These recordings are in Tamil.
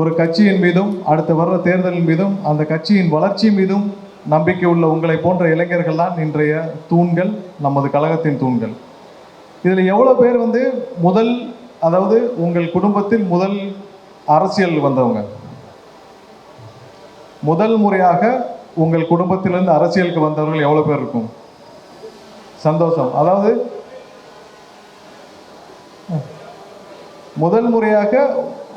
ஒரு கட்சியின் மீதும் அடுத்து வர்ற தேர்தலின் மீதும் அந்த கட்சியின் வளர்ச்சி மீதும் நம்பிக்கை உள்ள உங்களை போன்ற இளைஞர்கள் தான் இன்றைய தூண்கள் நமது கழகத்தின் தூண்கள். இதில் எவ்வளோ பேர் வந்து முதல் அதாவது உங்கள் குடும்பத்தில் முதல் அரசியல் வந்தவங்க. முதல் முறையாக உங்கள் குடும்பத்திலிருந்து அரசியலுக்கு வந்தவர்கள் எவ்வளோ பேர் இருக்கும்? சந்தோஷம். அதாவது முதல் முறையாக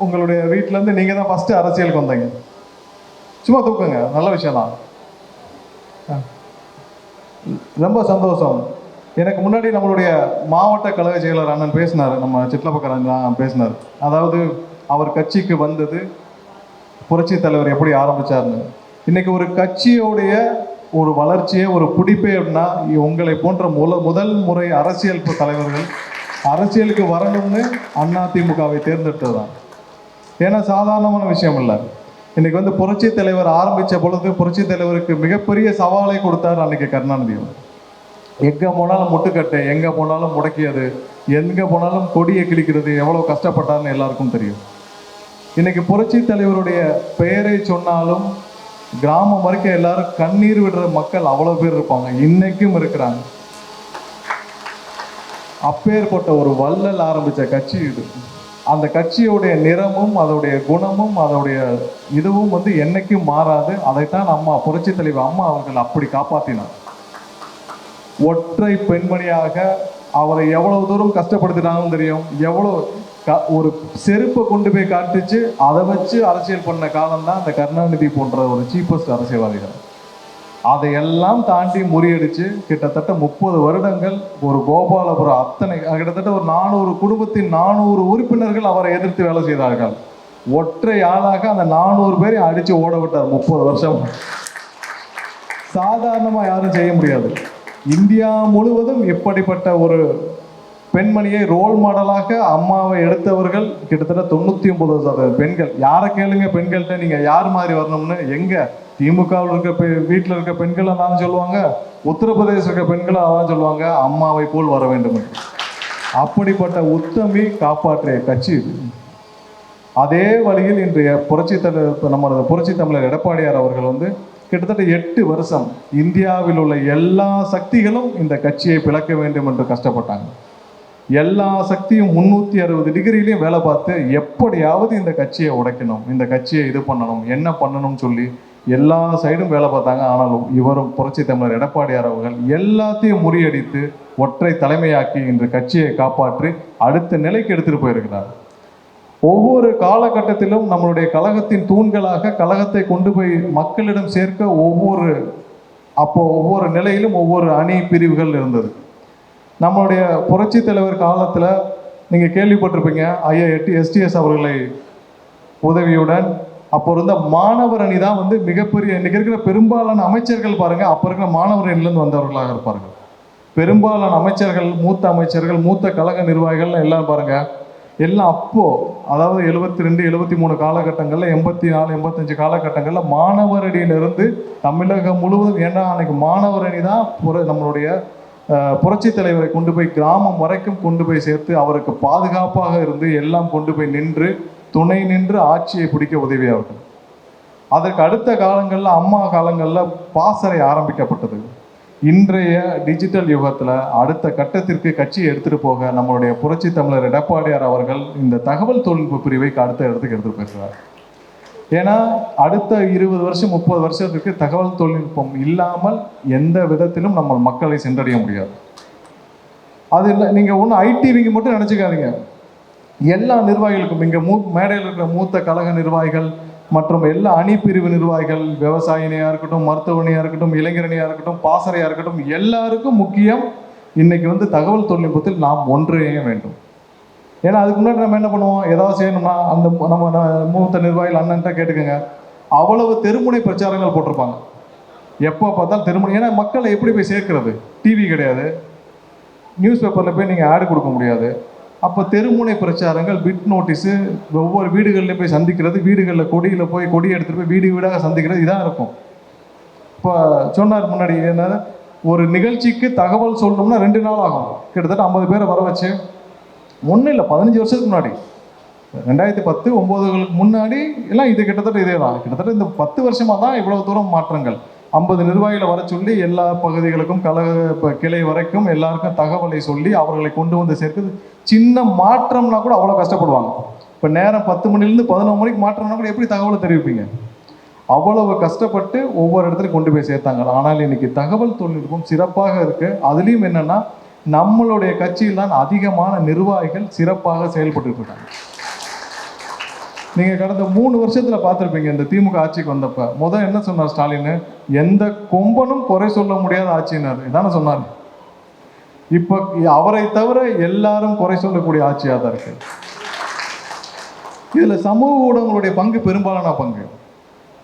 உங்களுடைய வீட்டிலேருந்து நீங்கள் தான் ஃபஸ்ட்டு அரசியலுக்கு வந்தீங்க. சும்மா தூக்குங்க நல்ல விஷயம் தான். ரொம்ப சந்தோஷம். எனக்கு முன்னாடி நம்மளுடைய மாவட்ட கழக செயலர் அண்ணன் பேசினார் நம்ம சிட்லப்பக்கரன் பேசினார். அதாவது அவர் கட்சிக்கு வந்தது புரட்சி தலைவர் எப்படி ஆரம்பிச்சாருன்னு. இன்னைக்கு ஒரு கட்சியோடைய ஒரு வளர்ச்சியை ஒரு பிடிப்பே அப்படின்னா உங்களை போன்ற முல முதல் முறை அரசியல் தலைவர்கள் அரசியலுக்கு வரணும்னு அண்ணா தேர்ந்தெடுத்தது தான் ஏன்னா சாதாரணமான விஷயம் இல்லை இன்னைக்கு வந்து புரட்சி தலைவர் ஆரம்பித்த பொழுது புரட்சி தலைவருக்கு மிகப்பெரிய சவாலை கொடுத்தார் அன்னைக்கு கருணாநிதி எங்கே போனாலும் முட்டுக்கட்டை எங்கே போனாலும் முடக்கியது எங்கே போனாலும் கொடியை கிழிக்கிறது எவ்வளோ கஷ்டப்பட்டார்னு எல்லாருக்கும் தெரியும். இன்னைக்கு புரட்சி தலைவருடைய பெயரை சொன்னாலும் கிராமம் வரைக்கும் எல்லாரும் கண்ணீர் விடுற மக்கள் அவ்வளோ பேர் இருப்பாங்க. இன்னைக்கும் இருக்கிறாங்க. அப்பேற்பட்ட ஒரு வள்ளல் ஆரம்பித்த கட்சி இது. அந்த கட்சியுடைய நிறமும் அதோடைய குணமும் அதோடைய இதுவும் வந்து என்னைக்கும் மாறாது. அதைத்தான் அம்மா புரட்சி தலைவர் அம்மா அவர்கள் அப்படி காப்பாற்றினார் ஒற்றை பெண்மணியாக அவரை எவ்வளவு தூரம் கஷ்டப்படுத்தினாலும் தெரியும். எவ்வளோ க- ஒரு செருப்பை கொண்டு போய் காட்டுச்சு அதை வச்சு அரசியல் பண்ண காலம் தான் அந்த கருணாநிதி போன்ற ஒரு சீப்பஸ்ட் அரசியல்வாதிகள். அதையெல்லாம் தாண்டி முறியடிச்சு கிட்டத்தட்ட முப்பது வருடங்கள் ஒரு கோபாலபுரம் அத்தனை கிட்டத்தட்ட ஒரு நானூறு குடும்பத்தின் நானூறு உறுப்பினர்கள் அவரை எதிர்த்து வேலை செய்தார்கள். ஒற்றை ஆளாக அந்த நானூறு பேரை அடித்து ஓட விட்டார் முப்பது வருஷம். சாதாரணமாக யாரும் செய்ய முடியாது. இந்தியா முழுவதும் எப்படிப்பட்ட ஒரு பெண்மணியை ரோல் மாடலாக அம்மாவை எடுத்தவர்கள் கிட்டத்தட்ட தொண்ணூற்றி ஒன்பது சதவீத பெண்கள். யாரை கேளுங்க பெண்கள்கிட்ட? நீங்கள் யார் மாதிரி வரணும்னு? எங்கே? திமுகவில் இருக்க பெ- வீட்டில் இருக்க பெண்கள் அதான் சொல்லுவாங்க. உத்தரப்பிரதேச இருக்க பெண்கள் அதான் சொல்லுவாங்க. அம்மாவை போல் வர வேண்டும் என்று. அப்படிப்பட்ட உத்தமி காப்பாற்றிய கட்சி இது. அதே வழியில் இன்றைய புரட்சி தலைவர் நம்மளது புரட்சி தமிழர் எடப்பாடியார் அவர்கள் வந்து கிட்டத்தட்ட எட்டு வருஷம் இந்தியாவில் உள்ள எல்லா சக்திகளும் இந்த கட்சியை பிளக்க வேண்டும் என்று கஷ்டப்பட்டாங்க. எல்லா சக்தியும் முன்னூற்றி அறுபது டிகிரிலையும் வேலை பார்த்து எப்படியாவது இந்த கட்சியை உடைக்கணும் இந்த கட்சியை இது பண்ணணும் என்ன பண்ணணும்னு சொல்லி எல்லா சைடும் வேலை பார்த்தாங்க. ஆனாலும் இவரும் புரட்சி தமிழர் எடப்பாடியார் அவர்கள் எல்லாத்தையும் முறியடித்து ஒற்றை தலைமையாக்கி இன்று கட்சியை காப்பாற்றி அடுத்த நிலைக்கு எடுத்துகிட்டு போயிருக்கிறார். ஒவ்வொரு காலகட்டத்திலும் நம்மளுடைய கழகத்தின் தூண்களாக கழகத்தை கொண்டு போய் மக்களிடம் சேர்க்க ஒவ்வொரு அப்போ ஒவ்வொரு நிலையிலும் ஒவ்வொரு அணி பிரிவுகள் இருந்தது. நம்மளுடைய புரட்சி தலைவர் காலத்தில் நீங்கள் கேள்விப்பட்டிருப்பீங்க ஐயா எட்டி எஸ்டிஎஸ் அவர்களை உதவியுடன். அப்போ இருந்த மாணவர் அணி தான் வந்து மிகப்பெரிய இன்றைக்கி இருக்கிற பெரும்பாலான அமைச்சர்கள் பாருங்கள் அப்போ இருக்கிற மாணவர் அணிலேருந்து வந்தவர்களாக இருப்பார்கள் பெரும்பாலான அமைச்சர்கள் மூத்த அமைச்சர்கள் மூத்த கழக நிர்வாகிகள் எல்லாம் பாருங்கள் எல்லாம் அப்போது அதாவது எழுபத்தி ரெண்டு எழுபத்தி மூணு காலகட்டங்களில் எண்பத்தி நாலு எண்பத்தஞ்சு காலகட்டங்களில் மாணவரணியிலிருந்து தமிழகம் முழுவதும் ஏன்னா அன்னைக்கு மாணவர் அணி தான் புர நம்மளுடைய புரட்சி தலைவரை கொண்டு போய் கிராமம் வரைக்கும் கொண்டு போய் சேர்த்து அவருக்கு பாதுகாப்பாக இருந்து எல்லாம் கொண்டு போய் நின்று துணை நின்று ஆட்சியை பிடிக்க உதவியாகட்டும் அதற்கு அடுத்த காலங்களில் அம்மா காலங்களில் பாசறை ஆரம்பிக்கப்பட்டது. இன்றைய டிஜிட்டல் யுகத்தில் அடுத்த கட்டத்திற்கு கட்சியை எடுத்துகிட்டு போக நம்மளுடைய புரட்சி தமிழர் எடப்பாடியார் அவர்கள் இந்த தகவல் தொழில்நுட்ப பிரிவை அடுத்த இடத்துக்கு எடுத்துகிட்டு போயிருக்கிறார் ஏன்னா அடுத்த இருபது வருஷம் முப்பது வருஷத்துக்கு தகவல் தொழில்நுட்பம் இல்லாமல் எந்த விதத்திலும் நம்ம மக்களை சென்றடைய முடியாது. அது இல்லை நீங்கள் ஒன்றும் ஐடிவிக்கு மட்டும் நினச்சிக்காதீங்க. எல்லா நிர்வாகிகளுக்கும் இங்கே மூ மேடையில் இருக்கிற மூத்த கழக நிர்வாகிகள் மற்றும் எல்லா அணி பிரிவு நிர்வாகிகள் விவசாயினியாக இருக்கட்டும் மருத்துவனையாக இருக்கட்டும் இளைஞரணியாக இருக்கட்டும் பாசறையாக இருக்கட்டும் எல்லாருக்கும் முக்கியம் இன்னைக்கு வந்து தகவல் தொழில்நுட்பத்தில் நாம் ஒன்றிணைய வேண்டும். ஏன்னா அதுக்கு முன்னாடி நம்ம என்ன பண்ணுவோம்? ஏதாவது செய்யணும்னா அந்த நம்ம மூத்த நிர்வாகிகள் அண்ணன்ட்ட கேட்டுக்கோங்க. அவ்வளவு தெருமுனை பிரச்சாரங்கள் போட்டிருப்பாங்க. எப்போ பார்த்தாலும் தெருமுனை ஏன்னா மக்களை எப்படி போய் சேர்க்கறது? டிவி கிடையாது. நியூஸ் பேப்பரில் போய் நீங்கள் ஆடு கொடுக்க முடியாது. அப்போ தெருமுனை பிரச்சாரங்கள் பிட் நோட்டீஸு ஒவ்வொரு வீடுகளில் போய் சந்திக்கிறது வீடுகளில் கொடியில் போய் கொடி எடுத்துகிட்டு போய் வீடு வீடாக சந்திக்கிறது இதாக இருக்கும். இப்போ சொன்னார் முன்னாடி என்ன ஒரு நிகழ்ச்சிக்கு தகவல் சொல்லணும்னா ரெண்டு நாள் ஆகும். கிட்டத்தட்ட ஐம்பது பேரை வர வச்சு ஒன்றும் இல்லை பதினஞ்சு வருஷத்துக்கு முன்னாடி. ரெண்டாயிரத்தி பத்து ஒம்போதுகளுக்கு முன்னாடி எல்லாம் இது கிட்டத்தட்ட இதே தான் கிட்டத்தட்ட இந்த பத்து வருஷமாக தான் இவ்வளவு தூரம் மாற்றங்கள். ஐம்பது நிர்வாகிகளை வர சொல்லி எல்லா பகுதிகளுக்கும் கழக இப்போ கிளை வரைக்கும் எல்லாருக்கும் தகவலை சொல்லி அவர்களை கொண்டு வந்து சேர்க்குது. சின்ன மாற்றம்னா கூட அவ்வளோ கஷ்டப்படுவாங்க. இப்போ நேரம் பத்து மணிலேருந்து பதினொன்று மணிக்கு மாற்றம்னா கூட எப்படி தகவலை தெரிவிப்பீங்க? அவ்வளவு கஷ்டப்பட்டு ஒவ்வொரு இடத்துலையும் கொண்டு போய் சேர்த்தாங்க. ஆனால் இன்னைக்கு தகவல் தொழில்நுட்பம் சிறப்பாக இருக்குது அதுலேயும் என்னென்னா நம்மளுடைய கட்சியில் தான் அதிகமான நிர்வாகிகள் சிறப்பாக செயல்பட்டு இருக்காங்க நீங்கள் கடந்த மூணு வருஷத்தில் பார்த்துருப்பீங்க இந்த திமுக ஆட்சிக்கு வந்தப்ப. முதல் என்ன சொன்னார் ஸ்டாலின் எந்த கொம்பனும் குறை சொல்ல முடியாத ஆட்சினார் இதானே சொன்னார். இப்போ அவரை தவிர எல்லாரும் குறை சொல்லக்கூடிய ஆட்சியாக தான் இருக்கு. இதில் சமூக ஊடகங்களுடைய பங்கு பெரும்பாலான பங்கு.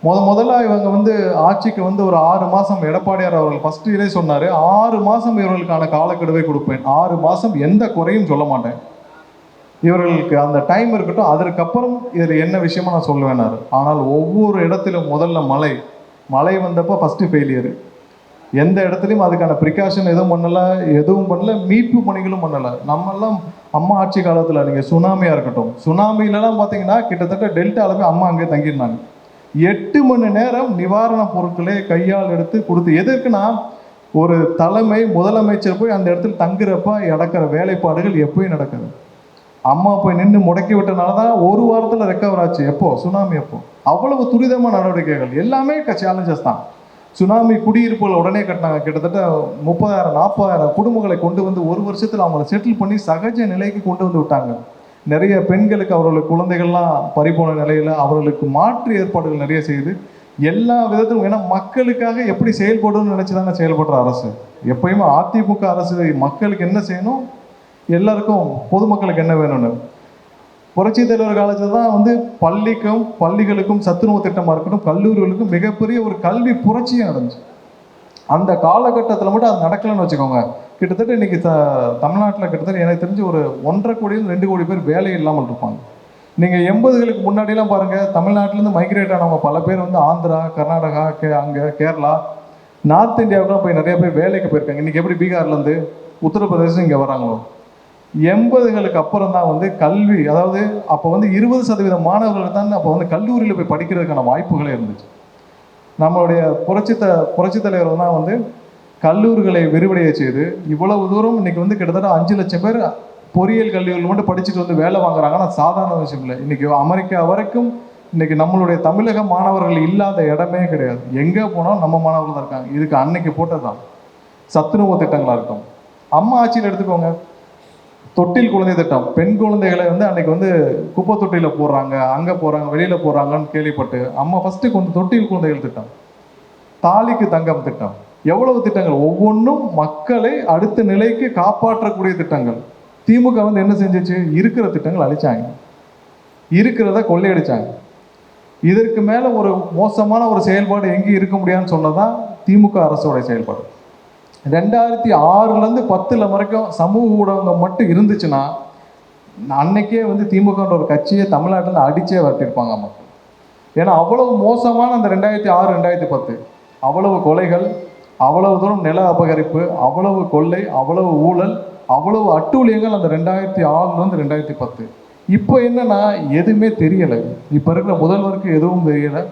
முத முதல்ல இவங்க வந்து ஆட்சிக்கு வந்து ஒரு ஆறு மாதம் எடப்பாடியார் அவர்கள் ஃபஸ்ட்டு இதே சொன்னார் ஆறு மாதம் இவர்களுக்கான காலக்கெடுவை கொடுப்பேன். ஆறு மாதம் எந்த குறையும் சொல்ல மாட்டேன். இவர்களுக்கு அந்த டைம் இருக்கட்டும் அதற்கப்புறம் இதில் என்ன விஷயமா நான் சொல்லுவேனாரு ஆனால் ஒவ்வொரு இடத்திலும் முதல்ல மழை. மழை வந்தப்போ ஃபஸ்ட்டு ஃபெயிலியர் எந்த இடத்துலையும் அதுக்கான ப்ரிகாஷன் எதுவும் பண்ணலை எதுவும் பண்ணல மீட்பு பணிகளும் பண்ணலை. நம்மெல்லாம் அம்மா ஆட்சி காலத்தில் நீங்கள் சுனாமியாக இருக்கட்டும். சுனாமிலலாம் பார்த்தீங்கன்னா கிட்டத்தட்ட டெல்டாவில் போய் அம்மா அங்கே தங்கியிருந்தாங்க. எட்டு மணி நேரம் நிவாரணப் பொருட்களை கையால் எடுத்து கொடுத்து எதற்குன்னா ஒரு தலைமை முதலமைச்சர் போய் அந்த இடத்துல தங்குறப்ப நடக்கிற வேலைப்பாடுகள் எப்பயும் நடக்குது. அம்மா போய் நின்று முடக்கி விட்டனால தான் ஒரு வாரத்தில் ரெக்கவர் ஆச்சு. எப்போ? சுனாமி எப்போ? அவ்வளவு துரிதமான நடவடிக்கைகள். எல்லாமே சேலஞ்சஸ் தான். சுனாமி குடியிருப்புகள் உடனே கட்டினாங்க. கிட்டத்தட்ட முப்பதாயிரம் நாற்பதாயிரம் குடும்பங்களை கொண்டு வந்து ஒரு வருஷத்தில் அவங்கள செட்டில் பண்ணி சகஜ நிலைக்கு கொண்டு வந்து விட்டாங்க. நிறைய பெண்களுக்கு அவர்களுக்கு குழந்தைகள்லாம் பறிபோன நிலையில் அவர்களுக்கு மாற்று ஏற்பாடுகள் நிறைய செய்து எல்லா விதத்திலும் ஏன்னா மக்களுக்காக எப்படி செயல்படணும்னு நினச்சி தாங்க செயல்படுற அரசு. எப்பயுமே அதிமுக அரசு மக்களுக்கு என்ன செய்யணும்? எல்லாருக்கும் பொதுமக்களுக்கு என்ன வேணும்னு. புரட்சி தலைவர் காலத்தில் தான் வந்து பள்ளிக்கும் பள்ளிகளுக்கும் சத்துணவு திட்டமாக இருக்கட்டும் கல்லூரிகளுக்கும் மிகப்பெரிய ஒரு கல்வி புரட்சியும் நடந்துச்சு அந்த காலகட்டத்தில் மட்டும் அது நடக்கலைன்னு வச்சுக்கோங்க. கிட்டத்தட்ட இன்னைக்கு த தமிழ்நாட்டில் கிட்டத்தட்ட எனக்கு தெரிஞ்சு ஒரு ஒன்றரை கோடியில் ரெண்டு கோடி பேர் வேலை இல்லாமல் இருப்பாங்க. நீங்கள் எண்பதுகளுக்கு முன்னாடிலாம் பாருங்கள் தமிழ்நாட்டிலேருந்து மைக்ரேட் ஆனவங்க பல பேர் வந்து ஆந்திரா கர்நாடகா கே அங்கே கேரளா நார்த் இந்தியாவுக்குலாம் போய் நிறைய பேர் வேலைக்கு போயிருக்காங்க. இன்றைக்கி எப்படி பீகார்லேருந்து உத்தரப்பிரதேசம் இங்கே வராங்களோ? எண்பதுகளுக்கு அப்புறம் தான் வந்து கல்வி அதாவது அப்போ வந்து இருபது சதவீத மாணவர்கள் தான் அப்போ வந்து கல்லூரியில் போய் படிக்கிறதுக்கான வாய்ப்புகளே இருந்துச்சு. நம்மளுடைய புரட்சி த புரட்சி தலைவர் தான் வந்து கல்லூரிகளை விரிவடைய செய்து இவ்வளவு தூரம் இன்னைக்கு வந்து கிட்டத்தட்ட அஞ்சு லட்சம் பேர் பொறியியல் கல்லூரிகள் மட்டும் படிச்சுட்டு வந்து வேலை வாங்குறாங்கன்னா சாதாரண விஷயம் இல்லை. இன்னைக்கு அமெரிக்கா வரைக்கும் இன்னைக்கு நம்மளுடைய தமிழக மாணவர்கள் இல்லாத இடமே கிடையாது. எங்கே போனாலும் நம்ம மாணவர்கள் தான் இருக்காங்க. இதுக்கு அன்னைக்கு போட்டதுதான். சத்துணவு திட்டங்களாக இருக்கும் அம்மா ஆட்சியில் எடுத்துக்கோங்க. தொட்டில் குழந்தை திட்டம். பெண் குழந்தைகளை வந்து அன்னைக்கு வந்து குப்பை தொட்டியில் போடுறாங்க அங்கே போகிறாங்க வெளியில் போகிறாங்கன்னு கேள்விப்பட்டு அம்மா ஃபஸ்ட்டு கொண்டு தொட்டில் குழந்தைகள் திட்டம். தாலிக்கு தங்கம் திட்டம். எவ்வளவு திட்டங்கள்? ஒவ்வொன்றும் மக்களை அடுத்த நிலைக்கு காப்பாற்றக்கூடிய திட்டங்கள். திமுக வந்து என்ன செஞ்சிச்சு? இருக்கிற திட்டங்கள் அழிச்சாங்க. இருக்கிறத கொள்ளையடிச்சாங்க. இதற்கு மேலே ஒரு மோசமான ஒரு செயல்பாடு எங்கேயும் இருக்க முடியாதுன்னு சொன்னதான் திமுக அரசோட செயல்பாடு. ரெண்டாயிரத்தி ஆறுலேருந்து பத்தில் வரைக்கும் சமூக ஊடகங்கள் மட்டும் இருந்துச்சுன்னா அன்னைக்கே வந்து திமுகன்ற ஒரு கட்சியை தமிழ்நாட்டில் அடிச்சே வரட்டியிருப்பாங்க மக்கள் ஏன்னா அவ்வளவு மோசமான அந்த ரெண்டாயிரத்தி ஆறு ரெண்டாயிரத்தி பத்து. அவ்வளவு கொலைகள் அவ்வளவு தூரம் நில அபகரிப்பு அவ்வளவு கொள்ளை அவ்வளவு ஊழல் அவ்வளவு அட்டூழியங்கள் அந்த ரெண்டாயிரத்தி ஆறுலேருந்து ரெண்டாயிரத்தி பத்து. இப்போ என்னன்னா எதுவுமே தெரியலை. இப்போ இருக்கிற முதல்வருக்கு எதுவும் தெரியலை.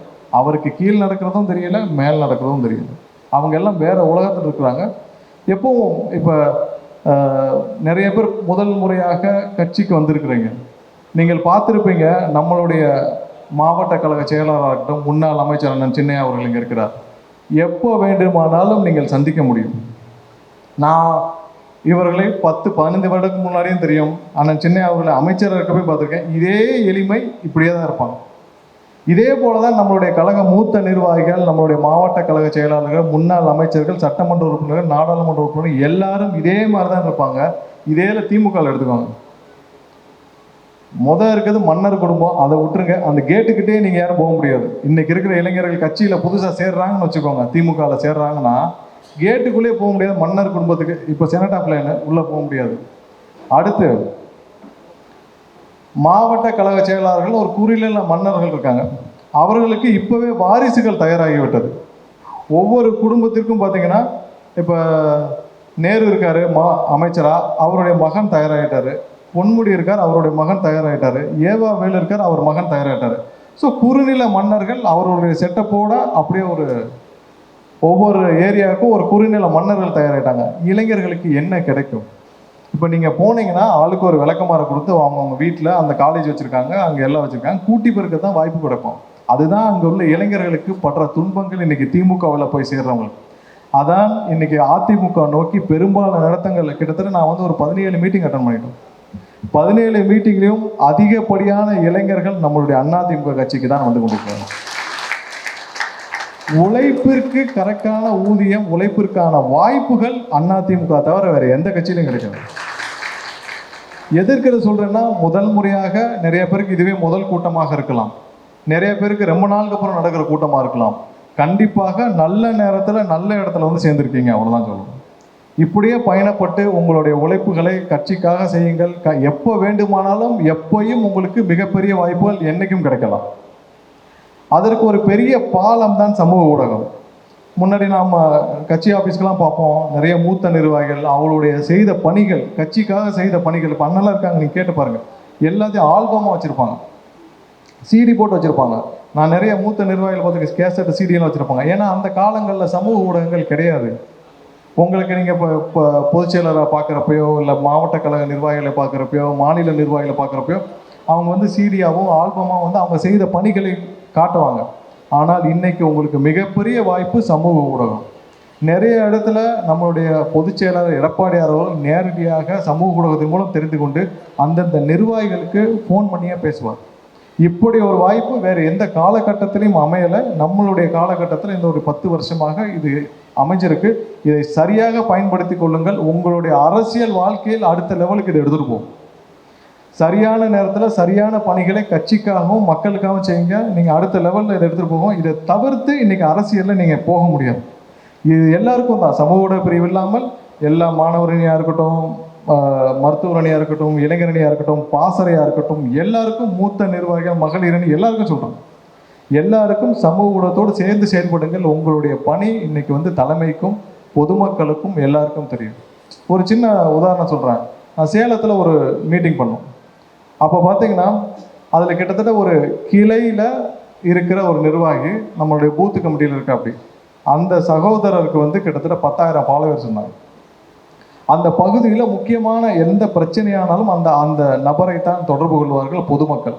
அவருக்கு கீழ் நடக்கிறதும் தெரியலை மேல் நடக்கிறதும் தெரியல. அவங்க எல்லாம் வேற உலகத்தில் இருக்கிறாங்க. எப்பவும் இப்போ நிறைய பேர் முதல் முறையாக கட்சிக்கு வந்திருக்கிறீங்க. நீங்கள் பார்த்துருப்பீங்க நம்மளுடைய மாவட்ட கழக செயலாளராக இருக்கட்டும் முன்னாள் அமைச்சர் அண்ணன் சின்னையா அவர்கள் இங்கே இருக்கிறார். எப்போ வேண்டுமானாலும் நீங்கள் சந்திக்க முடியும். நான் இவர்களை பத்து பதினைந்து வருடத்துக்கு முன்னாடியும் தெரியும். அண்ணன் சின்னையா அவர்களை அமைச்சராக இருக்க போய் பார்த்துருக்கேன். இதே எளிமை இப்படியே தான் இருப்பாங்க. இதே போல தான் நம்மளுடைய கழக மூத்த நிர்வாகிகள் நம்மளுடைய மாவட்ட கழக செயலாளர்கள் முன்னாள் அமைச்சர்கள் சட்டமன்ற உறுப்பினர்கள் நாடாளுமன்ற உறுப்பினர்கள் எல்லாரும் இதே மாதிரி தான் இருப்பாங்க. இதே திமுக எடுத்துக்கோங்க. முத இருக்கிறது மன்னர் குடும்பம். அதை விட்டுருங்க. அந்த கேட்டுக்கிட்டே நீங்கள் யாரும் போக முடியாது. இன்னைக்கு இருக்கிற இளைஞர்கள் கட்சியில் புதுசாக சேர்றாங்கன்னு வச்சுக்கோங்க. திமுகவில் சேர்றாங்கன்னா கேட்டுக்குள்ளேயே போக முடியாது. மன்னர் குடும்பத்துக்கு. இப்போ செனட் ஆஃப் லைன் உள்ளே போக முடியாது. அடுத்து மாவட்ட கழக செயலாளர்கள் ஒரு குறியில மன்னர்கள் இருக்காங்க. அவர்களுக்கு இப்போவே வாரிசுகள் தயாராகிவிட்டது. ஒவ்வொரு குடும்பத்திற்கும் பார்த்தீங்கன்னா இப்போ நேரு இருக்கார் மா அமைச்சரா அவருடைய மகன் தயாராகிட்டார். பொன்முடி இருக்கார் அவருடைய மகன் தயாராகிட்டார். ஏவா வேலு இருக்கார் அவர் மகன் தயாராகிட்டார். ஸோ குறுநில மன்னர்கள் அவருடைய செட்டப்போட அப்படியே ஒரு ஒவ்வொரு ஏரியாவுக்கும் ஒரு குறுநில மன்னர்கள் தயாராகிட்டாங்க. இளைஞர்களுக்கு என்ன கிடைக்கும்? இப்போ நீங்கள் போனீங்கன்னா ஆளுக்கு ஒரு விளக்கமாறு கொடுத்து அவங்கவுங்க வீட்டில் அந்த காலேஜ் வச்சுருக்காங்க அங்கே எல்லாம் வச்சுருக்காங்க. கூட்டி பெருக்க தான் வாய்ப்பு கிடைக்கும். அதுதான் அங்கே உள்ள இளைஞர்களுக்கு படுற துன்பங்கள் இன்றைக்கி திமுகவில் போய் சேர்றவங்களுக்கு. அதான் இன்றைக்கி அதிமுக நோக்கி பெரும்பாலான நடத்தங்கள் கிட்டத்தட்ட நான் வந்து ஒரு பதினேழு மீட்டிங் அட்டன் பண்ணிட்டோம். பதினேழு மீட்டிங்லையும் அதிகப்படியான இளைஞர்கள் நம்மளுடைய அதிமுக கட்சிக்கு தான் வந்து கொண்டிருக்கிறாங்க. உழைப்பிற்கு கரெக்டான ஊதியம் உழைப்பிற்கான வாய்ப்புகள் அதிமுக தவிர வேறு எந்த கட்சியிலும் கிடைக்காது. எதிர்க்கிறது சொல்கிறேன்னா முதல் முறையாக நிறைய பேருக்கு இதுவே முதல் கூட்டமாக இருக்கலாம். நிறைய பேருக்கு ரொம்ப நாளுக்கு அப்புறம் நடக்கிற கூட்டமாக இருக்கலாம். கண்டிப்பாக நல்ல நேரத்தில் நல்ல இடத்துல வந்து சேர்ந்துருக்கீங்க அவ்வளோதான் சொல்லணும். இப்படியே பயணப்பட்டு உங்களுடைய உழைப்புகளை கட்சிக்காக செய்யுங்கள். க- எப்போ வேண்டுமானாலும் எப்போயும் உங்களுக்கு மிகப்பெரிய வாய்ப்புகள் என்றைக்கும் கிடைக்கலாம். அதற்கு ஒரு பெரிய பாலம் தான் சமூக ஊடகம். முன்னாடி நாம் கட்சி ஆஃபீஸ்க்கெலாம் பார்ப்போம். நிறைய மூத்த நிர்வாகிகள் அவங்களுடைய செய்த பணிகள் கட்சிக்காக செய்த பணிகள் இப்போ அண்ணெல்லாம் இருக்காங்க நீங்கள் கேட்டு பாருங்கள் எல்லாத்தையும் ஆல்பமாக வச்சுருப்பாங்க. சிடி போட்டு வச்சுருப்பாங்க. நான் நிறைய மூத்த நிர்வாகிகள் பார்த்து கேசட் சிடியெல்லாம் வச்சுருப்பாங்க. ஏன்னா அந்த காலங்களில் சமூக ஊடகங்கள் கிடையாது. உங்களுக்கு நீங்கள் இப்போ இப்போ பொதுச் பார்க்குறப்பையோ இல்லை மாவட்ட கழக நிர்வாகிகளை பார்க்குறப்பையோ மாநில நிர்வாகிகளை பார்க்குறப்பையோ அவங்க வந்து சீடியாவும் ஆல்பமாக வந்து அவங்க செய்த பணிகளை காட்டுவாங்க. ஆனால் இன்னைக்கு உங்களுக்கு மிகப்பெரிய வாய்ப்பு சமூக ஊடகம். நிறைய இடத்துல நம்மளுடைய பொதுச் செயலாளர் எடப்பாடியார் அவர்கள் நேரடியாக சமூக ஊடகத்தின் மூலம் தெரிந்து கொண்டு அந்தந்த நிர்வாகிகளுக்கு ஃபோன் பண்ணியே பேசுவார். இப்படி ஒரு வாய்ப்பு வேறு எந்த காலகட்டத்திலையும் அமையலை. நம்மளுடைய காலகட்டத்தில் இந்த ஒரு பத்து வருஷமாக இது அமைஞ்சிருக்கு. இதை சரியாக பயன்படுத்தி கொள்ளுங்கள். உங்களுடைய அரசியல் வாழ்க்கையில் அடுத்த லெவலுக்கு இதை எடுத்துகிட்டு போகும் சரியான நேரத்தில் சரியான பணிகளை கட்சிக்காகவும் மக்களுக்காகவும் செய்யுங்க. நீங்கள் அடுத்த லெவலில் இதை எடுத்துகிட்டு போகும் இதை தவிர்த்து இன்னைக்கு அரசியலில் நீங்கள் போக முடியாது. இது எல்லாருக்கும் தான். சமூக ஊடக பிரிவு இல்லாமல் எல்லா மாணவரணியாக இருக்கட்டும் மருத்துவரணியாக இருக்கட்டும் இளைஞரணியாக இருக்கட்டும் பாசறையாக இருக்கட்டும் எல்லாருக்கும் மூத்த நிர்வாகிகள் மகளிரணி எல்லாருக்கும் சொல்கிறோம் எல்லாருக்கும் சமூக ஊடகத்தோடு சேர்ந்து செயல்படுங்கள். உங்களுடைய பணி இன்னைக்கு வந்து தலைமைக்கும் பொதுமக்களுக்கும் எல்லாருக்கும் தெரியும். ஒரு சின்ன உதாரணம் சொல்கிறேன் நான் சேலத்தில் ஒரு மீட்டிங் பண்ணோம். அப்போ பார்த்தீங்கன்னா அதில் கிட்டத்தட்ட ஒரு கிளையில் இருக்கிற ஒரு நிர்வாகி நம்மளுடைய பூத்து கமிட்டியில் இருக்க அப்படி அந்த சகோதரருக்கு வந்து கிட்டத்தட்ட பத்தாயிரம் ஃபாலோவர்ஸ் இருந்தாங்க. அந்த பகுதியில் முக்கியமான எந்த பிரச்சனையானாலும் அந்த அந்த நபரை தான் தொடர்பு கொள்வார்கள் பொதுமக்கள்.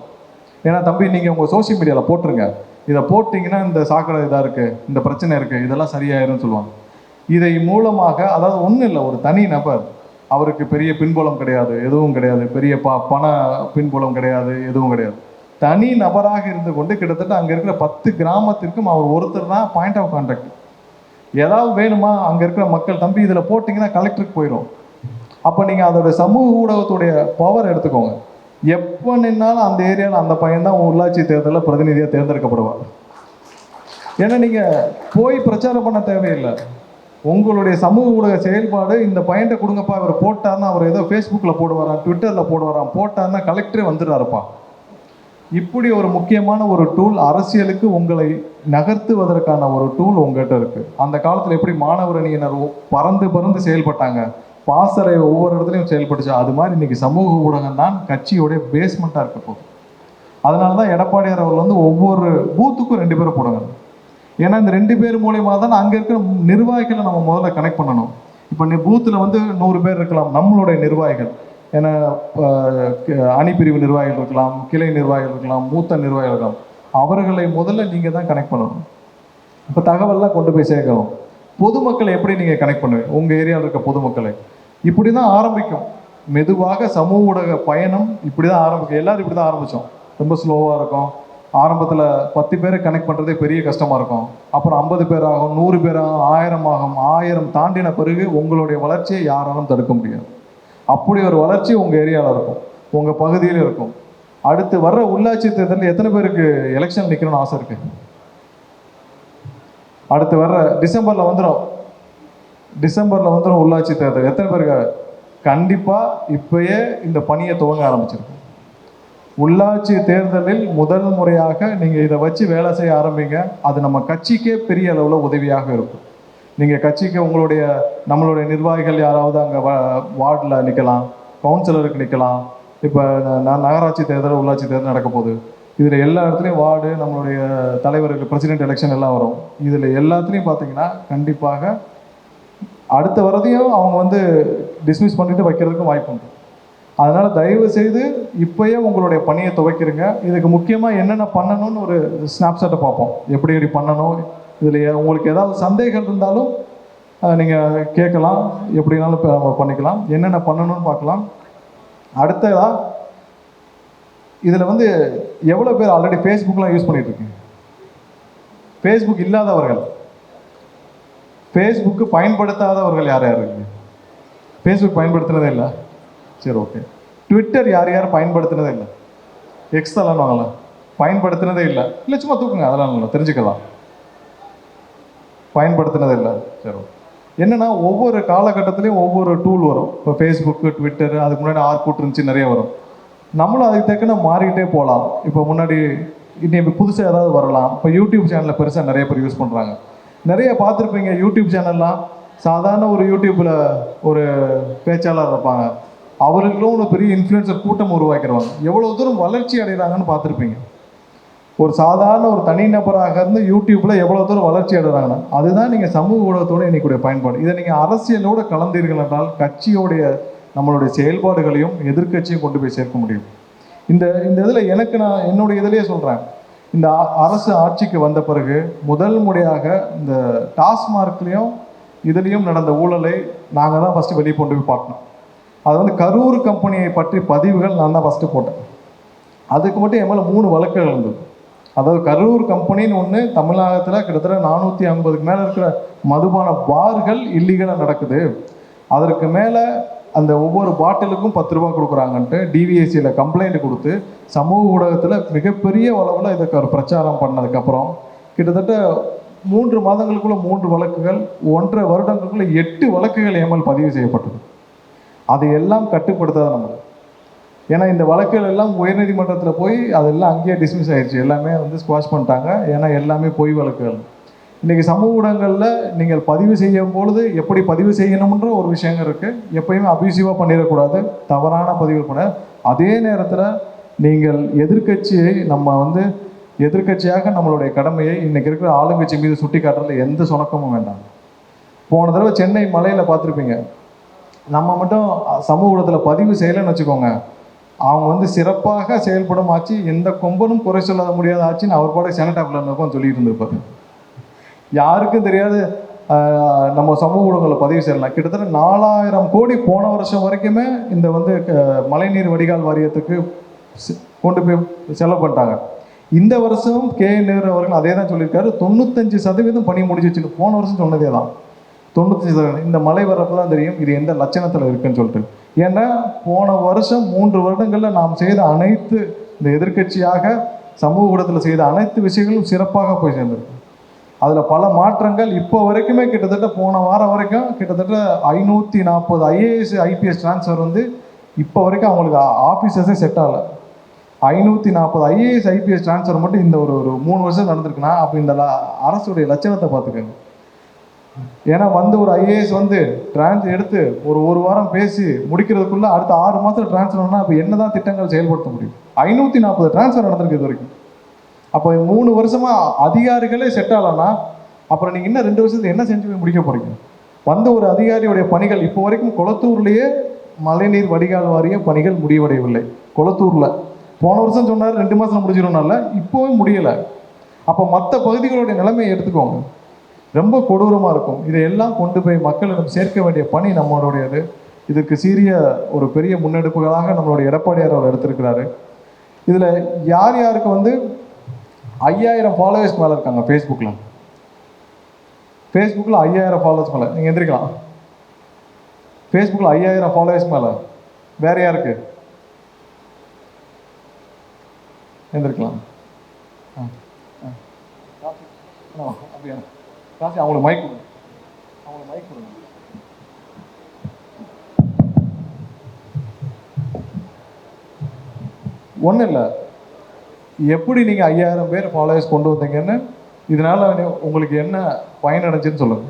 ஏன்னா தம்பி நீங்கள் உங்கள் சோஷியல் மீடியாவில் போட்டுருங்க. இதை போட்டிங்கன்னா இந்த சாக்கடை இதாக இருக்குது இந்த பிரச்சனை இருக்குது இதெல்லாம் சரியாயிரும்னு சொல்லுவாங்க. இதை மூலமாக அதாவது ஒன்றும் இல்லை ஒரு தனி நபர் அவருக்கு பெரிய பின்புலம் கிடையாது எதுவும் கிடையாது. பெரிய ப பண பின்புலம் கிடையாது எதுவும் கிடையாது. தனி நபராக இருந்து கொண்டு கிட்டத்தட்ட அங்கே இருக்கிற பத்து கிராமத்திற்கும் அவர் ஒருத்தர் தான் பாயிண்ட் ஆஃப் கான்டாக்ட் ஏதாவது வேணுமா? அங்கே இருக்கிற மக்கள் தம்பி இதில் போட்டிங்கன்னா கலெக்டருக்கு போயிடும் அப்போ நீங்கள் அதோட சமூக ஊடகத்துடைய பவர் எடுத்துக்கோங்க. எப்போ நின்னாலும் அந்த ஏரியாவில் அந்த பையன் தான் உள்ளாட்சி தேர்தலில் பிரதிநிதியாக தேர்ந்தெடுக்கப்படுவார். ஏன்னா நீங்கள் போய் பிரச்சாரம் பண்ண தேவையில்லை. உங்களுடைய சமூக ஊடக செயல்பாடு இந்த பையன்ட்ட கொடுங்கப்பா இவர் போட்டார்னா அவர் ஏதோ ஃபேஸ்புக்கில் போடுவாராம் ட்விட்டரில் போடுவாராம் போட்டார்னா கலெக்டரே வந்துடுறாருப்பா. இப்படி ஒரு முக்கியமான ஒரு டூல் அரசியலுக்கு உங்களை நகர்த்துவதற்கான ஒரு டூல் உங்ககிட்ட இருக்குது அந்த காலத்தில் எப்படி மாணவர் அணியினர் பறந்து பறந்து செயல்பட்டாங்க பாசறை ஒவ்வொரு இடத்துலையும் செயல்பட்டுச்சு. அது மாதிரி இன்னைக்கு சமூக ஊடகம் தான் கட்சியோடைய பேஸ்மெண்ட்டாக இருக்க போகுது. அதனால தான் எடப்பாடியார் அவர்கள் வந்து ஒவ்வொரு பூத்துக்கும் ரெண்டு பேரும் போடுங்க. ஏன்னா இந்த ரெண்டு பேர் மூலயமா தான் அங்கே இருக்கிற நிர்வாகிகளை நம்ம முதல்ல கனெக்ட் பண்ணணும். இப்போ நீ பூத்தில் வந்து நூறு பேர் இருக்கலாம் நம்மளுடைய நிர்வாகிகள். ஏன்னா அணிப்பிரிவு நிர்வாகிகள் இருக்கலாம் கிளை நிர்வாகிகள் இருக்கலாம் மூத்த நிர்வாகிகள் இருக்கலாம். அவர்களை முதல்ல நீங்கள் தான் கனெக்ட் பண்ணணும். இப்போ தகவல்லாம் கொண்டு போய் சேர்க்கணும். பொதுமக்களை எப்படி நீங்கள் கனெக்ட் பண்ணுவீங்க? உங்கள் ஏரியாவில் இருக்க பொதுமக்களை. இப்படி தான் ஆரம்பிக்கும். மெதுவாக சமூக ஊடக பயணம் இப்படி தான் ஆரம்பிக்கும். எல்லோரும் இப்படி தான் ஆரம்பித்தோம் ரொம்ப ஸ்லோவாக இருக்கும். ஆரம்பத்தில் பத்து பேரை கனெக்ட் பண்ணுறதே பெரிய கஷ்டமாக இருக்கும். அப்புறம் ஐம்பது பேர் ஆகும் நூறு பேர் ஆகும் ஆயிரம் ஆகும் ஆயிரம் தாண்டின பிறகு உங்களுடைய வளர்ச்சியை யாராலும் தடுக்க முடியாது. அப்படி ஒரு வளர்ச்சி உங்கள் ஏரியாவில் இருக்கும். உங்கள் பகுதியில் இருக்கும். அடுத்து வர்ற உள்ளாட்சி தேர்தலில் எத்தனை பேருக்கு எலெக்ஷன் நிற்கணும்னு ஆசை இருக்குது அடுத்து வர்ற டிசம்பரில் வந்துடும் டிசம்பரில் வந்துடும் உள்ளாட்சி தேர்தல். எத்தனை பேருக்கு? கண்டிப்பாக இப்பயே இந்த பணியை துவங்க ஆரம்பிச்சிருக்கு உள்ளாட்சி தேர்தலில் முதல் முறையாக நீங்கள் இதை வச்சு வேலை செய்ய ஆரம்பிங்க. அது நம்ம கட்சிக்கே பெரிய அளவில் உதவியாக இருக்கும். நீங்கள் கட்சிக்கு உங்களுடைய நம்மளுடைய நிர்வாகிகள் யாராவது அங்கே வார்டில் நிற்கலாம் கவுன்சிலருக்கு நிற்கலாம் இப்போ நான் நகராட்சி தேர்தல் உள்ளாட்சி தேர்தல் நடக்க போகுது. இதில் எல்லா இடத்துலையும் வார்டு நம்மளுடைய தலைவர்கள் பிரசிடென்ட் எலெக்ஷன் எல்லாம் வரும். இதில் எல்லாத்துலேயும் பார்த்தீங்கன்னா கண்டிப்பாக அடுத்த வரதையும் அவங்க வந்து டிஸ்மிஸ் பண்ணிட்டு வைக்கிறதுக்கும் வாய்ப்பு உண்டு. அதனால் தயவு செய்து இப்பயே உங்களுடைய பணியை துவைக்கிறங்க இதுக்கு முக்கியமாக என்னென்ன பண்ணணும்னு ஒரு ஸ்னாப்ஷாட்டை பார்ப்போம். எப்படி எப்படி பண்ணணும்? இதில் உங்களுக்கு ஏதாவது சந்தேகம் இருந்தாலும் நீங்கள் கேட்கலாம். எப்படினாலும் இப்போ பண்ணிக்கலாம். என்னென்ன பண்ணணும்னு பார்க்கலாம். அடுத்ததா இதில் வந்து எவ்வளோ பேர் ஆல்ரெடி ஃபேஸ்புக்லாம் யூஸ் பண்ணிகிட்ருக்கீங்க ஃபேஸ்புக் இல்லாதவர்கள். ஃபேஸ்புக்கு பயன்படுத்தாதவர்கள் யார் யார் ஃபேஸ்புக் பயன்படுத்துனதே இல்லை. சரி ஓகே ட்விட்டர் யார் யார் பயன்படுத்தினதே இல்லை. எக்ஸ் தான் வாங்கலாம். பயன்படுத்தினதே இல்லை. இல்லை சும்மா தூக்குங்க. அதெல்லாம் இல்லை. தெரிஞ்சுக்கலாம். பயன்படுத்தினதே இல்லை. சரி என்னென்னா ஒவ்வொரு காலகட்டத்திலையும் ஒவ்வொரு டூல் வரும். இப்போ ஃபேஸ்புக்கு ட்விட்டர் அதுக்கு முன்னாடி ஆர்கூட் இருந்துச்சு நிறைய வரும். நம்மளும் அதுக்கு தக்கன மாறிக்கிட்டே போகலாம். இப்போ முன்னாடி இன்னைக்கு புதுசாக ஏதாவது வரலாம். இப்போ யூடியூப் சேனலில் பெருசாக நிறைய பேர் யூஸ் பண்ணுறாங்க நிறைய பார்த்துருப்பீங்க யூடியூப் சேனல்லாம் சாதாரண ஒரு யூடியூப்பில் ஒரு பேச்சாளர் இருப்பாங்க. அவர்களும் ஒரு பெரிய இன்ஃப்ளூயன்சர் கூட்டம் உருவாக்கிடுவாங்க. எவ்வளோ தூரம் வளர்ச்சி அடைகிறாங்கன்னு பார்த்துருப்பீங்க. ஒரு சாதாரண ஒரு தனிநபராக இருந்து யூடியூப்பில் எவ்வளோ தூரம் வளர்ச்சி அடைகிறாங்கன்னா அதுதான் நீங்கள் சமூக ஊடகத்தோட இன்னைக்குடைய பயன்பாடு. இதை நீங்கள் அரசியலோடு கலந்தீர்கள் என்றால் கட்சியோடைய நம்மளுடைய செயல்பாடுகளையும் எதிர்க்கட்சியும் கொண்டு போய் சேர்க்க முடியும். இந்த இந்த இதில் எனக்கு நான் என்னுடைய இதிலேயே சொல்கிறேன் இந்த அரசு ஆட்சிக்கு வந்த பிறகு முதல் முறையாக இந்த டாஸ்மார்க்லேயும் இதுலேயும் நடந்த ஊழலை நாங்கள் தான் ஃபஸ்ட்டு வெளியே கொண்டு போய் பார்க்கணும். அது வந்து கரூர் கம்பெனியை பற்றி பதிவுகள் நான் தான் ஃபஸ்ட்டு போட்டேன். அதுக்கு மட்டும் என் மேலே மூணு வழக்குகள் இருந்தது. அதாவது கரூர் கம்பெனின்னு ஒன்று தமிழகத்தில் கிட்டத்தட்ட நானூற்றி ஐம்பதுக்கு மேலே இருக்கிற மதுபான பார்கள் இல்லீகலாக நடக்குது. அதற்கு மேலே அந்த ஒவ்வொரு பாட்டிலுக்கும் பத்து ரூபா கொடுக்குறாங்கன்ட்டு டிவிஎஸ்சியில் கம்ப்ளைண்ட் கொடுத்து சமூக ஊடகத்தில் மிகப்பெரிய அளவில் இதுக்கு ஒரு பிரச்சாரம் பண்ணதுக்கப்புறம் கிட்டத்தட்ட மூன்று மாதங்களுக்குள்ள மூன்று வழக்குகள் ஒன்றரை வருடங்களுக்குள்ள எட்டு வழக்குகள் ஏமல் பதிவு செய்யப்பட்டது. அதை எல்லாம் கட்டுப்படுத்தாத நம்மளுக்கு ஏன்னா இந்த வழக்குகள் எல்லாம் உயர்நீதிமன்றத்தில் போய் அதெல்லாம் அங்கேயே டிஸ்மிஸ் ஆயிடுச்சு. எல்லாமே வந்து ஸ்குவாஷ் பண்ணிட்டாங்க. ஏன்னா எல்லாமே பொய் வழக்குகள். இன்றைக்கி சமூக ஊடகங்களில் நீங்கள் பதிவு செய்யும் பொழுது எப்படி பதிவு செய்யணும்ன்ற ஒரு விஷயங்கள் இருக்குது எப்பயுமே அபியூசிவாக பண்ணிடக்கூடாது. தவறான பதிவுகள் பண்ண. அதே நேரத்தில் நீங்கள் எதிர்கட்சியை நம்ம வந்து எதிர்க்கட்சியாக நம்மளுடைய கடமையை இன்னைக்கு இருக்கிற ஆளுங்கட்சி மீது சுட்டி காட்டுறதுல எந்த சுணக்கமும் வேண்டாம். போன தடவை சென்னை மலையில் பார்த்துருப்பீங்க. நம்ம மட்டும் சமூக ஊடகத்தில் பதிவு செய்யலைன்னு வச்சுக்கோங்க. அவங்க வந்து சிறப்பாக செயல்படும் ஆச்சு எந்த கொம்பனும் குறை சொல்லாத முடியாத ஆச்சுன்னு அவர் பாட செனட்டாப்பில் இருந்தப்போ சொல்லிட்டு இருந்திருப்பாரு. யாருக்கும் தெரியாது நம்ம சமூக ஊடகங்களில் பதிவு செய்யலாம். கிட்டத்தட்ட நாலாயிரம் கோடி போன வருஷம் வரைக்குமே இந்த வந்து க- மழைநீர் வடிகால் வாரியத்துக்கு கொண்டு போய் செலவு பண்ணிட்டாங்க. இந்த வருஷம் கே. நேரு அவர்கள் அதே தான் சொல்லியிருக்காரு. தொண்ணூத்தஞ்சு சதவீதம் பணி முடிஞ்சிச்சுன்னு போன வருஷம் சொன்னதே தான் தொண்ணூத்தஞ்சு சதவீதம் இந்த மழை வர்றப்ப தான் தெரியும் இது எந்த லட்சணத்தில் இருக்குன்னு சொல்லிட்டு. ஏன்னா போன வருஷம் மூன்று வருடங்களில் நாம் செய்த அனைத்து இந்த எதிர்க்கட்சியாக சமூக ஊடகத்தில் செய்த அனைத்து விஷயங்களும் சிறப்பாக போய் சேர்ந்திருக்கு. அதில் பல மாற்றங்கள் இப்போ வரைக்குமே கிட்டத்தட்ட போன வாரம் வரைக்கும் கிட்டத்தட்ட ஐநூற்றி நாற்பது ஐஏஎஸ் ஐபிஎஸ் ட்ரான்ஸ்ஃபர் வந்து இப்போ வரைக்கும் அவங்களுக்கு ஆஃபீஸர்ஸே செட் ஆகலை. ஐநூற்றி நாற்பது ஐஏஎஸ் ஐபிஎஸ் ட்ரான்ஸ்ஃபர் மட்டும் இந்த ஒரு ஒரு மூணு வருஷம் நடந்திருக்குன்னா அப்போ இந்த ல- அரசுடைய லட்சணத்தை பார்த்துக்கோங்க. ஏன்னா வந்து ஒரு ஐஏஎஸ் வந்து ட்ரான்ஸ் எடுத்து ஒரு ஒரு வாரம் பேசி முடிக்கிறதுக்குள்ள அடுத்த ஆறு மாதத்தில் ட்ரான்ஸ்ஃபர்னா அப்போ என்னதான் திட்டங்கள் செயல்படுத்த முடியும்? ஐநூற்றி நாற்பது ட்ரான்ஸ்ஃபர் நடந்திருக்கு இது வரைக்கும். அப்போ மூணு வருஷமாக அதிகாரிகளே செட் ஆகலன்னா அப்புறம் நீங்கள் இன்னும் ரெண்டு வருஷத்துக்கு என்ன செஞ்சு போய் முடிக்க போகிறீங்க வந்த ஒரு அதிகாரியுடைய பணிகள் இப்போ வரைக்கும் குளத்தூர்லேயே மழைநீர் வடிகால் வாரிய பணிகள் முடிவடையவில்லை. குளத்தூரில். போன வருஷம் சொன்னார் ரெண்டு மாதம் முடிஞ்சிடும்னால இப்போவே முடியலை. அப்போ மற்ற பகுதிகளுடைய நிலைமையை எடுத்துக்கோங்க. ரொம்ப கொடூரமாக இருக்கும். இதையெல்லாம் கொண்டு போய் மக்களிடம் சேர்க்க வேண்டிய பணி நம்மளுடையது. இதுக்கு சீரிய ஒரு பெரிய முன்னெடுப்புகளாக நம்மளுடைய எடப்பாடியார் அவர் எடுத்திருக்கிறாரு. இதில் யார் யாருக்கு வந்து ஐயாயிரம் ஃபாலோவர்ஸ் மேலே இருக்காங்க ஃபேஸ்புக்கில் ஃபேஸ்புக்கில் ஐயாயிரம் ஃபாலோவர்ஸ் மேலே. நீங்கள் எந்திரிக்கலாம். ஃபேஸ்புக்கில் ஐயாயிரம் ஃபாலோவர்ஸ் மேலே. வேற யாருக்கு? எந்திரிக்கலாம். ஆ. ஆ, அப்படியா? காசி அவங்களுக்கு மைக் கொடுங்க. அவங்களுக்கு மைக் கொடுங்க. ஒன்றும் இல்லை. எப்படி நீங்கள் ஐயாயிரம் பேர் ஃபாலோவர்ஸ் கொண்டு வந்தீங்கன்னு இதனால உங்களுக்கு என்ன பயன் அடைஞ்சுன்னு சொல்லுங்க.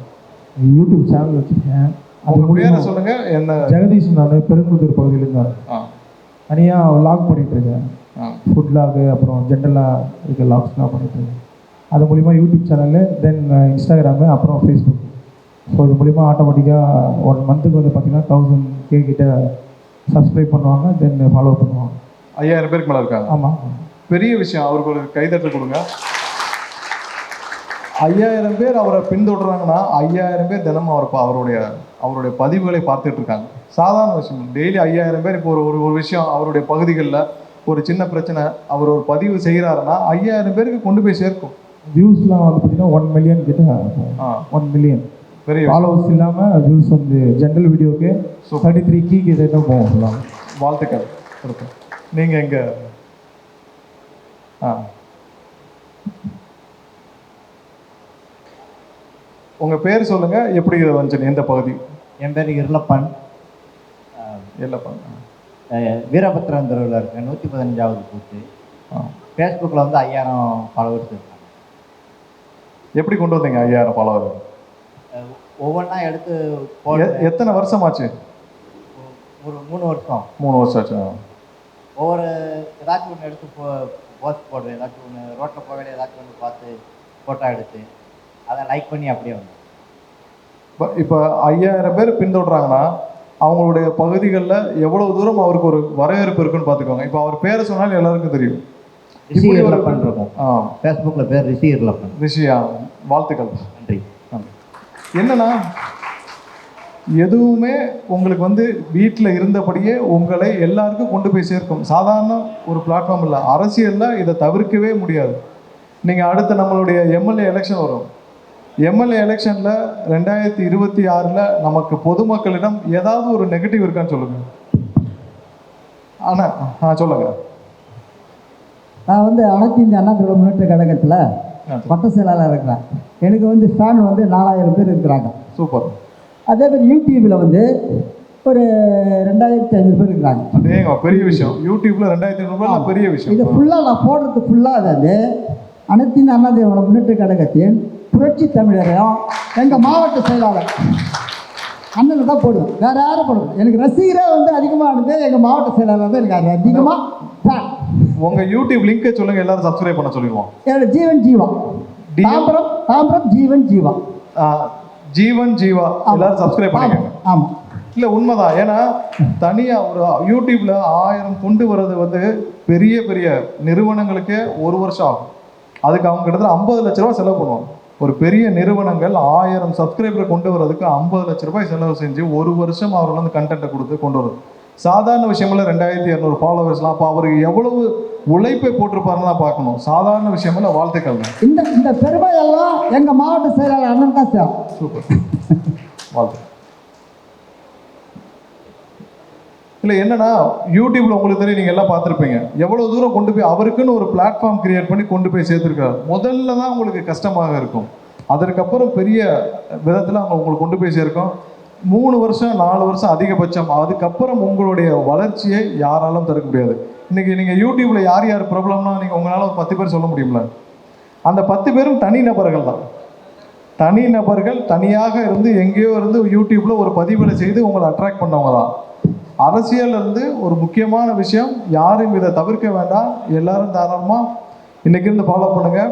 யூடியூப் சேனல் வச்சுருக்கேன். அது உங்க பேரை மூலியமா சொல்லுங்க என்ன? ஜெகதீஷ் நான் பெருங்குதூர் பகுதியிலேருந்து வரேன். ஆ. தனியாக லாக் பண்ணிகிட்ருக்கேன் ஃபுட் லாகு அப்புறம் ஜென்ரலாக இருக்க லாக்ஸ்லாம் பண்ணிகிட்ருக்கேன் அது மூலிமா யூடியூப் சேனலு தென் இன்ஸ்டாகிராமு அப்புறம் ஃபேஸ்புக் ஸோ இது மூலிமா ஆட்டோமேட்டிக்காக ஒன் மந்த்துக்கு வந்து பார்த்தீங்கன்னா தௌசண்ட் கே கிட்ட சப்ஸ்கிரைப் பண்ணுவாங்க தென் ஃபாலோ பண்ணுவாங்க. ஐயாயிரம் பேருக்கு மேலே இருக்காங்க. ஆமாம் பெரிய விஷயம் அவருக்கு ஒரு கைதட்டல் கொடுங்க. ஐயாயிரம் பேர் அவரை பின்தொடர்றாங்கன்னா ஐயாயிரம் பேர் தினமும் அவர் அவருடைய அவருடைய பதிவுகளை பார்த்துட்டு இருக்காங்க. சாதாரண விஷயம். டெய்லி ஐயாயிரம் பேர் இப்போ ஒரு ஒரு ஒரு விஷயம் அவருடைய பகுதிகளில் ஒரு சின்ன பிரச்சனை அவர் ஒரு பதிவு செய்கிறாருன்னா ஐயாயிரம் பேருக்கு கொண்டு போய் சேர்க்கும். வியூஸ்லாம் வந்து பார்த்தீங்கன்னா ஒன் மில்லியன் கிட்ட ஆ. ஒன் மில்லியன் பெரிய. ஃபாலோவர்ஸ் இல்லாமல் வியூஸ் வந்து ஜென்ரல் வீடியோக்கு Super. தேர்ட்டி த்ரீ கீ கிட்ட தான் போகும் ஃபுல்லாக வாழ்த்துக்கள். கொடுப்போம். நீங்கள் எங்க? ஆ. உங்கள் பேர் சொல்லுங்க. எப்படி இது வந்துச்சு? எந்த பகுதி? என் பேர் இருளப்பன் இல்லைப்பா அஹ் வீரபத்திரம் தெருவில் இருக்கேன். நூற்றி பதினஞ்சாவது பூத்து ஆ. ஃபேஸ்புக்கில் வந்து ஐயாயிரம் ஃபாலோவர்ஸ் இருக்காங்க எப்படி கொண்டு வந்தீங்க ஐயாயிரம் ஃபாலோவர் ஒவ்வொன்றா எடுத்து எத்தனை வருஷமாச்சு? ஒரு மூணு வருஷம். மூணு வருஷம் ஆச்சு. ஒவ்வொரு ஏதாச்சும் ஒன்று எடுத்து போ போஸ்ட் போடுவேன் ஏதாச்சும் ஒன்று ரோட்டில் போகையில ஏதாச்சும் ஒன்று பார்த்து ஃபோட்டோ எடுத்து அதை லைக் பண்ணி அப்படியே வந்தேன் இப்ப இப்போ ஐயாயிரம் பேர் பின்தொடர்றாங்கன்னா அவங்களுடைய பகுதிகளில் எவ்வளவு தூரம் அவருக்கு ஒரு வரவேற்பு இருக்குன்னு பார்த்துக்கோங்க. இப்போ அவர் பேரை சொன்னாலும் எல்லாருக்கும் தெரியும். ரிஷி இருளப்பன் இருக்கும் ஃபேஸ்புக்கில் பேர் ரிஷி இருளப்பன் ரிஷியா? வாழ்த்துக்கள். நன்றி. என்னன்னா எதுவுமே உங்களுக்கு வந்து வீட்டில் இருந்தபடியே உங்களை எல்லாருக்கும் கொண்டு போய் சேர்க்கும். சாதாரண ஒரு பிளாட்ஃபார்ம் இல்லை. அரசியலில் இதை தவிர்க்கவே முடியாது. நீங்கள் அடுத்த நம்மளுடைய எம்எல்ஏ எலெக்ஷன் வரும். எம்எல்ஏ எலெக்ஷனில் ரெண்டாயிரத்தி இருபத்தி ஆறில் நமக்கு பொதுமக்களிடம் ஏதாவது ஒரு நெகட்டிவ் இருக்கான்னு சொல்லுங்கள் ஆனால் ஆ சொல்லுங்கள் நான் வந்து அனைத்து இந்திய அண்ணா திராவிட முன்னேற்ற கழகத்தில் வட்ட செயலாளர் இருக்கிறேன். எனக்கு வந்து ஃபேன் வந்து நாலாயிரம் பேர் இருக்கிறாங்க. சூப்பர். அதே மாதிரி யூடியூப்பில் வந்து ஒரு ரெண்டாயிரத்தி ஐநூறு பேர் இருக்கிறாங்க. பெரிய விஷயம். யூடியூப்ல ரெண்டாயிரத்தி ஐநூறுபா பெரிய இது விஷயம் ஃபுல்லாக நான் போடுறது ஃபுல்லாக வந்து அனைத்து இந்திய அண்ணா திராவிட முன்னேற்ற கழகத்தின் புரட்சி தமிழரையும் எங்கள் மாவட்ட செயலாளர் அண்ணனை தான் போடுவேன். வேறு யாரும் போடுவேன் எனக்கு ரசிகரே வந்து அதிகமானது எங்கள் மாவட்ட செயலாளர் தான் எனக்கு அதிகமாக ஃபேன் உங்க யூடியூப் லிங்கை சொல்லுங்க எல்லாரும் சப்ஸ்கிரைப் பண்ண சொல்லிடுவோம். ஜீவன் ஜீவா. தாம்பரம் தாம்பரம் ஜீவன் ஜீவா. ஜீவன் ஜீவா. எல்லாரும் சப்ஸ்கிரைப் பண்ணிக்கோங்க. ஆமாம் இல்ல உண்மைதான். ஏன்னா தனியா ஒரு யூடியூப்ல ஆயிரம் கொண்டு வர்றது வந்து பெரிய பெரிய நிறுவனங்களுக்கே ஒரு வருஷம் ஆகும். அதுக்கு அவங்க கிட்டத்தட்ட ஐம்பது லட்ச ரூபாய் செலவு பண்ணுவாங்க. ஒரு பெரிய நிறுவனங்கள் ஆயிரம் சப்ஸ்கிரைபரை கொண்டு வர்றதுக்கு ஐம்பது லட்ச ரூபாய் செலவு செஞ்சு ஒரு வருஷம் அவர்கள் வந்து கண்டென்ட்டை கொடுத்து கொண்டு வருது சாதாரண விஷயமில்ல ரெண்டாயிரத்தி இரநூறு ஃபாலோவர்ஸ்லாம் அப்போ அவருக்கு எவ்வளவு உழைப்பை போட்டிருப்பாருன்னு தான் பார்க்கணும். சாதாரண விஷயமில்ல வாழ்த்துக்கள் இந்த இந்த பெருமையெல்லாம் எங்கள் மாவட்ட செயலாளர் அண்ணன் தான் சார். சூப்பர். வாழ்த்து. இல்லை என்னன்னா யூடியூப்ல உங்களுக்கு தெரியும் நீங்க எல்லாம் பார்த்துருப்பீங்க. எவ்வளவு தூரம் கொண்டு போய் அவருக்குன்னு ஒரு பிளாட்ஃபார்ம் கிரியேட் பண்ணி கொண்டு போய் சேர்த்துருக்காரு. முதல்ல தான் உங்களுக்கு கஷ்டமாக இருக்கும். அதற்கப்புறம் பெரிய விதத்தில் அவங்க உங்களுக்கு கொண்டு போய் சேர்க்கும். மூணு வருஷம் நாலு வருஷம் அதிகபட்சம். அதுக்கப்புறம் உங்களுடைய வளர்ச்சியை யாராலும் தடுக்க முடியாது. இன்னைக்கு நீங்கள் யூடியூப்பில் யார் யார் ப்ராப்ளம்னா நீங்கள் உங்களால் ஒரு பத்து பேர் சொல்ல முடியுமில்ல அந்த பத்து பேரும் தனி நபர்கள் தான். தனி நபர்கள் தனியாக இருந்து எங்கேயோ இருந்து யூடியூப்பில் ஒரு பதிவுகளை செய்து உங்களை அட்ராக்ட் பண்ணவங்க தான். அரசியல் இருந்து ஒரு முக்கியமான விஷயம். யாரும் இதை தவிர்க்க வேண்டாம். எல்லாரும் தாராளமாக இன்றைக்கி இருந்து ஃபாலோ பண்ணுங்கள்